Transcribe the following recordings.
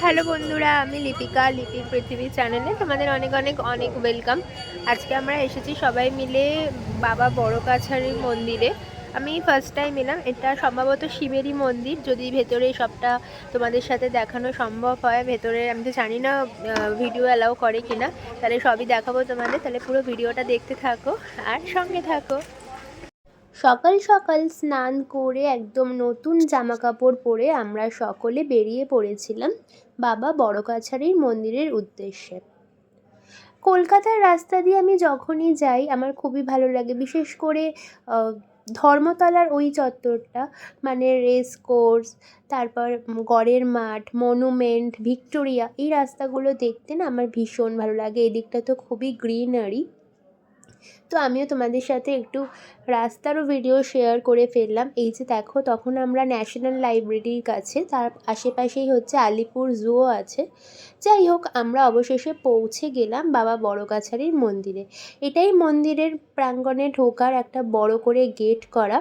Hello বন্ধুরা, আমি লিপিকা, লিপি পৃথিবী চ্যানেলে তোমাদের অনেক অনেক অনেক ওয়েলকাম আজকে আমরা এসেছি সবাই মিলে বাবা বড় কাছারির মন্দিরে। আমি ফার্স্ট টাইম এলাম, এটা সম্ভবত শিবেরই মন্দির। যদি ভেতরে সবটা তোমাদের সাথে দেখানো সম্ভব হয়, ভেতরে আমি তো জানি না ভিডিও অ্যালাউ করে কিনা, তাহলে সবই দেখাবো তোমাদের। তাহলে পুরো ভিডিওটা দেখতে থাকো আর সঙ্গে থাকো। সকাল সকাল স্নান করে একদম নতুন জামা কাপড় পরে আমরা সকলে বেরিয়ে পড়েছিলাম বাবা বড় কাছারির মন্দিরের উদ্দেশ্যে। কলকাতার রাস্তা দিয়ে আমি যখনই যাই, আমার খুবই ভালো লাগে। বিশেষ করে ধর্মতলার ওই চত্বরটা মানে রেস কোর্স, তারপর গড়ের মাঠ, মনুমেন্ট, ভিক্টোরিয়া, এই রাস্তাগুলো দেখতে না আমার ভীষণ ভালো লাগে। এদিকটা তো খুবই গ্রিনারি। তো আমিও তোমাদের সাথে একটু রাস্তারও ভিডিও শেয়ার করে ফেললাম। এই যে দেখো, তখন আমরা ন্যাশনাল লাইব্রেরির কাছে, তার আশেপাশেই হচ্ছে আলিপুর জুও আছে। যাই হোক, আমরা অবশেষে পৌঁছে গেলাম বাবা বড় কাছারির মন্দিরে। এটাই মন্দিরের প্রাঙ্গণে ঢোকার একটা বড় করে গেট করা।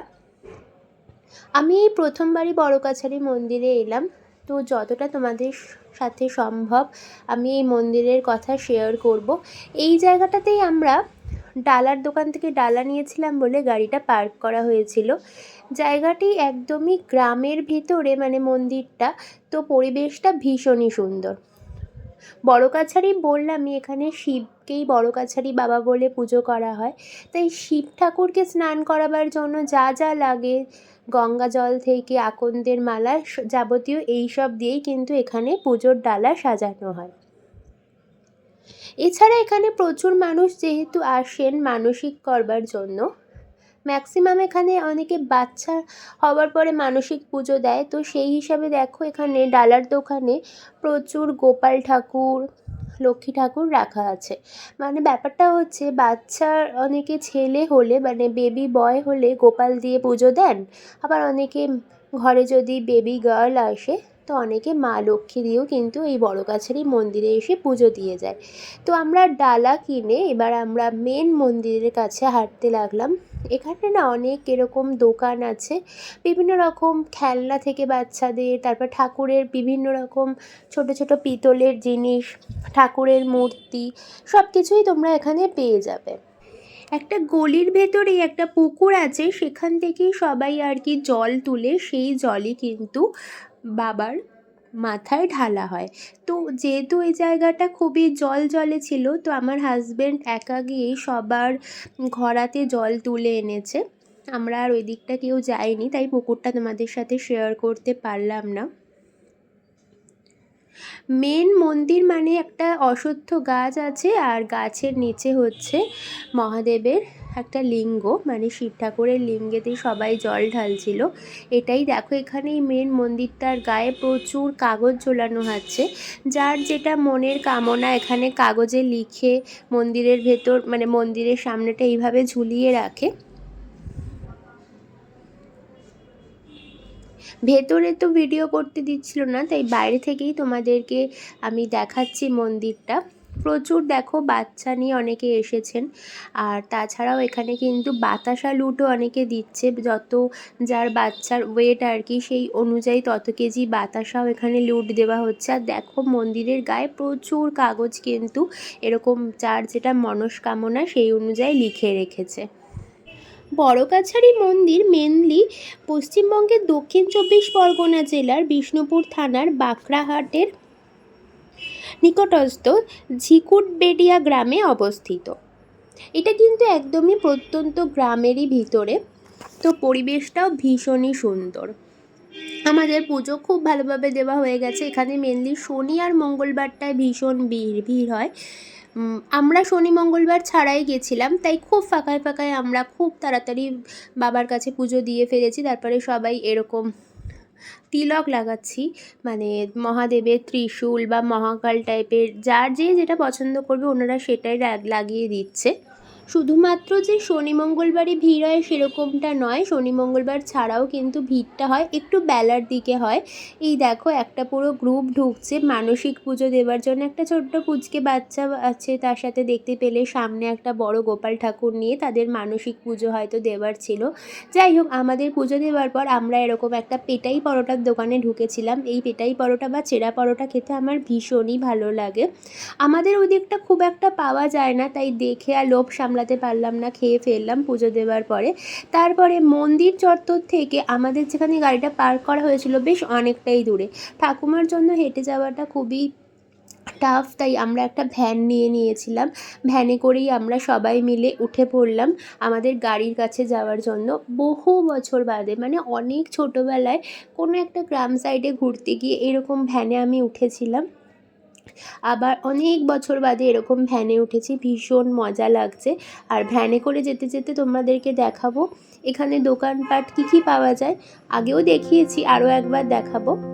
আমি এই প্রথমবারই বড় কাছারি মন্দিরে এলাম। তো যতটা তোমাদের সাথে সম্ভব আমি এই মন্দিরের কথা শেয়ার করব। এই জায়গাটাতেই আমরা ডালার দোকান থেকে ডালা নিয়েছিলাম বলে গাড়িটা পার্ক করা হয়েছিল। জায়গাটি একদমই গ্রামের ভিতরে মানে মন্দিরটা, তো পরিবেশটা ভীষণই সুন্দর। বড় কাছারি বললামই, এখানে শিবকেই বড় কাছারি বাবা বলে পুজো করা হয়। তাই শিব ঠাকুরকে স্নান করাবার জন্য যা যা লাগে, গঙ্গা জল থেকে আকন্দের মালা যাবতীয় এই সব দিয়েই কিন্তু এখানে পুজোর ডালা সাজানো হয়। এছাড়া এখানে প্রচুর মানুষ যেহেতু আসেন মানসিক করবার জন্য। ম্যাক্সিমাম এখানে অনেকে বাচ্চা হওয়ার পরে মানসিক পুজো দেয়। তো সেই হিসাবে দেখো এখানে ডালার দোকানে প্রচুর গোপাল ঠাকুর, লক্ষ্মী ঠাকুর রাখা আছে। মানে ব্যাপারটা হচ্ছে বাচ্চার অনেকে ছেলে হলে মানে বেবি বয় হলে গোপাল দিয়ে পুজো দেন। আবার অনেকে ঘরে যদি বেবি গার্ল আসে তো অনেকে মা লক্ষ্মী দিয়েও কিন্তু এই বড় কাছারি মন্দিরে এসে পুজো দিয়ে যায়। তো আমরা ডালা কিনে এবার আমরা মেন মন্দিরের কাছে হাঁটতে লাগলাম। এখানে না অনেক এরকম দোকান আছে। বিভিন্ন রকম খেলনা থেকে বাচ্চাদের, তারপর ঠাকুরের বিভিন্ন রকম ছোট ছোট পিতলের জিনিস, ঠাকুরের মূর্তি সব কিছুই তোমরা এখানে পেয়ে যাবে। একটা গলির ভেতরেই একটা পুকুর আছে, সেখান থেকেই সবাই আর কি জল তুলে সেই জলই কিন্তু বাবার মাথায় ঢালা হয়। তো যেহেতু এই জায়গাটা খুবই জল জলে ছিল, তো আমার হাজব্যান্ড একা গিয়েই সবার ঘরাতে জল তুলে এনেছে। আমরা আর ওই দিকটা কেউ যাইনি, তাই পুকুরটা তোমাদের সাথে শেয়ার করতে পারলাম না। মেন মন্দির মানে একটা অশ্বত্থ গাছ আছে, আর গাছের নিচে হচ্ছে মহাদেবের একটা লিঙ্গ মানে শিব ঠাকুরের লিঙ্গেতেই সবাই জল ঢালছিল। এটাই দেখো এখানে এই মেন মন্দিরটার গায়ে প্রচুর কাগজ ঝোলানো হচ্ছে যার যেটা মনের কামনা, এখানে কাগজে লিখে মন্দিরের ভেতর মানে মন্দিরের সামনেটা এইভাবে ঝুলিয়ে রাখে। ভেতরে তো ভিডিও করতে দিচ্ছিল না, তাই বাইরে থেকেই তোমাদেরকে আমি দেখাচ্ছি মন্দিরটা। প্রচুর দেখো বাচ্চা নিয়ে অনেকে এসেছেন। আর তাছাড়াও এখানে কিন্তু বাতাসা লুটও অনেকে দিচ্ছে। যত যার বাচ্চার ওয়েট আর কি সেই অনুযায়ী তত কেজি বাতাসাও এখানে লুট দেওয়া হচ্ছে। আর দেখো মন্দিরের গায়ে প্রচুর কাগজ কিন্তু এরকম যার যেটা মনস্কামনা সেই অনুযায়ী লিখে রেখেছে। বড়কাছারি মন্দির মেনলি পশ্চিমবঙ্গের দক্ষিণ চব্বিশ পরগনা জেলার বিষ্ণুপুর থানার বাঁকড়াহাটের নিকটস্থ ঝিকুটবেড়িয়া গ্রামে অবস্থিত। এটা কিন্তু একদমই প্রত্যন্ত গ্রামেরই ভিতরে। তো পরিবেশটাও ভীষণই সুন্দর। আমাদের পুজো খুব ভালোভাবে দেওয়া হয়ে গেছে। এখানে মেনলি শনি আর মঙ্গলবারটায় ভীষণ ভিড় ভিড় হয়। আমরা শনি, মঙ্গলবার ছাড়াই গেছিলাম, তাই খুব ফাঁকায় ফাঁকায় আমরা খুব তাড়াতাড়ি বাবার কাছে পুজো দিয়ে ফেলেছি। তারপরে সবাই এরকম তিলক লাগাচ্ছি। মানে মহাদেবের ত্রিশূল বা মহাকাল টাইপের যার যে যেটা পছন্দ করবে ওনারা সেটাই লাগিয়ে দিচ্ছে। শুধুমাত্র যে শনি মঙ্গলবারই ভিড় হয় সেরকমটা নয়, শনি মঙ্গলবার ছাড়াও কিন্তু ভিড়টা হয় একটু বেলার দিকে হয়। এই দেখো একটা পুরো গ্রুপ ঢুকছে, মানসিক পুজো দেওয়ার জন্য একটা ছোট্ট পুচকে বাচ্চা আছে, তার সাথে দেখতে পেলে সামনে একটা বড় গোপাল ঠাকুর নিয়ে তাদের মানসিক পুজো হয়তো দেওয়ার ছিল। যাই হোক, আমাদের পুজো দেওয়ার পর আমরা এরকম একটা পেটাই পরোটার দোকানে ঢুকেছিলাম। এই পেটাই পরোটা বা চেরা পরোটা খেতে আমার ভীষণই ভালো লাগে। আমাদের ওদিকটা খুব একটা পাওয়া যায় না, তাই দেখে আর লোভ সামলাতে পারলাম না, খেয়ে ফেললাম পুজো দেওয়ার পরে। তারপরে মন্দির চত্বর থেকে আমাদের যেখানে গাড়িটা পার্ক করা হয়েছিল বেশ অনেকটাই দূরে। ঠাকুমার জন্য হেঁটে যাওয়াটা খুবই টাফ তাই আমরা একটা ভ্যান নিয়ে নিয়েছিলাম। ভ্যানে করেই আমরা সবাই মিলে উঠে পড়লাম আমাদের গাড়ির কাছে যাওয়ার জন্য। বহু বছর বাদে মানে অনেক ছোটোবেলায় কোনো একটা গ্রাম সাইডে ঘুরতে গিয়ে এরকম ভ্যানে আমি উঠেছিলাম। আবার অনেক বছর বাদে এরকম ভ্যানে উঠেছি, ভীষণ মজা লাগছে। আর ভ্যানে করে যেতে যেতে তোমাদেরকে দেখাবো, এখানে দোকানপাট কী কী পাওয়া যায়, আগেও দেখিয়েছি, আরও একবার দেখাবো।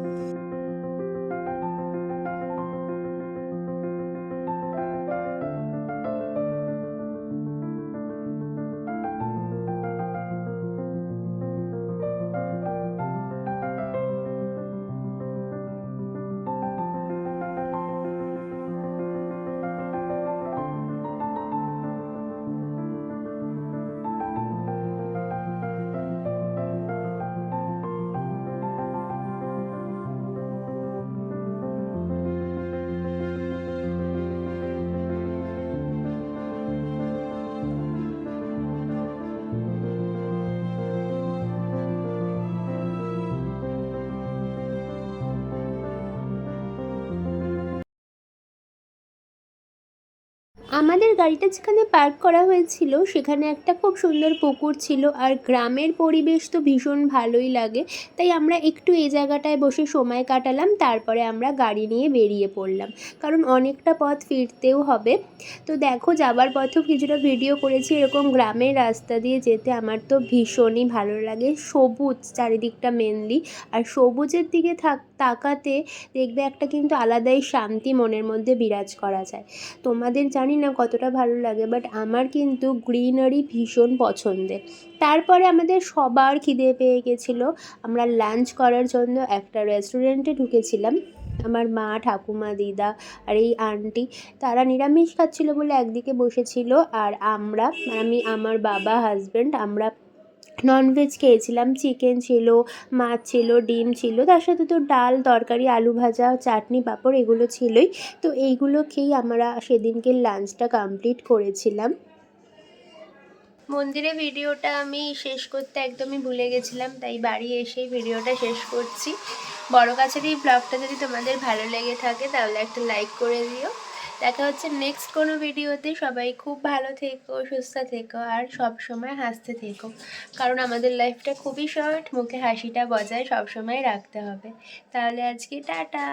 আমাদের গাড়িটা যেখানে পার্ক করা হয়েছিল, সেখানে একটা খুব সুন্দর পুকুর ছিল আর গ্রামের পরিবেশ তো ভীষণ ভালোই লাগে। তাই আমরা একটু এই জায়গাটায় বসে সময় কাটালাম, তারপরে আমরা গাড়ি নিয়ে বেরিয়ে পড়লাম। কারণ অনেকটা পথ ফিরতেও হবে। তো দেখো, যাবার পথেও কিছুটা ভিডিও করেছি, এরকম গ্রামের রাস্তা দিয়ে যেতে আমার তো ভীষণই ভালো লাগে। সবুজ চারিদিকটা মেনলি আর সবুজের দিকে থাক তাকাতে দেখবে একটা কিন্তু আলাদাই শান্তি মনের মধ্যে বিরাজ করা যায়। তোমাদের জানি না কতটা ভালো লাগে বাট আমার কিন্তু গ্রিনারি ভীষণ পছন্দের। তারপরে আমাদের সবার খিদে পেয়ে গেছিল। আমরা লাঞ্চ করার জন্য একটা রেস্টুরেন্টে ঢুকেছিলাম। আমার মা, ঠাকুমা, দিদা আর এই আন্টি তারা নিরামিষ খাচ্ছিলো বলে একদিকে বসেছিল আর আমরা, আমি, আমার বাবা হাজব্যান্ড আমরা ননভেজ খেয়েছিলাম চিকেন ছিল, মাছ ছিল, ডিম ছিল, তার সাথে তো ডাল, তরকারি, আলু ভাজা, চাটনি, পাঁপড় এগুলো ছিলই। তো এইগুলো খেয়েই আমরা সেদিনকে লাঞ্চটা কমপ্লিট করেছিলাম। মন্দিরে ভিডিওটা আমি শেষ করতে একদমই ভুলে গেছিলাম, তাই বাড়ি এসেই ভিডিওটা শেষ করছি। বড় কাছের এই ব্লগটা যদি তোমাদের ভালো লেগে থাকে, তাহলে একটা লাইক করে দিও। দেখা হচ্ছে নেক্সট কোনো ভিডিওতে সবাই খুব ভালো থেকো, সুস্থ থেকো, আর সব সময় হাসতে থেকো। কারণ আমাদের লাইফটা খুবই শর্ট মুখে হাসিটা বজায় সব সময় রাখতে হবে। তাহলে আজকে টাটা!